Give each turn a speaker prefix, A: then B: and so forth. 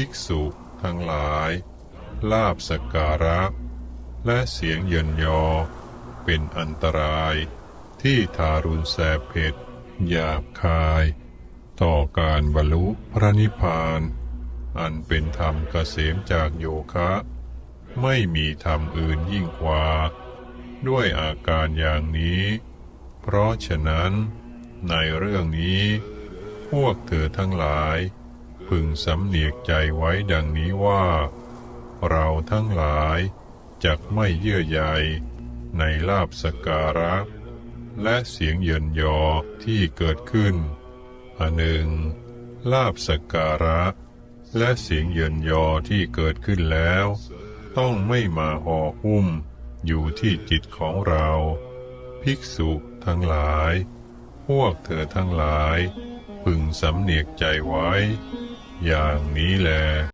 A: ภิกษุทั้งหลาย ลาบสการะ และเสียงเยินยอ เป็นอันตรายที่ทารุณแสบเผ็ดหยาบคาย ต่อการบรรลุพระนิพพาน อันเป็นธรรมเกษมจากโยคะ ไม่มีธรรมอื่นยิ่งกว่า ด้วยอาการอย่างนี้ เพราะฉะนั้นในเรื่องนี้ พวกเธอทั้งหลาย พึงสำเนียกใจไว้ดังนี้ว่า เราทั้งหลายจักไม่เยื่อใยในลาบสการะ และเสียงเยินยอที่เกิดขึ้นอันหนึ่ง ลาบสกการะ และเสียงเยินยอที่เกิดขึ้นแล้ว ต้องไม่มาห่อหุ้มอยู่ที่จิตของเรา ภิกษุทั้งหลาย พวกเธอทั้งหลาย พึงสำเนียกใจไว้ อย่างนี้แล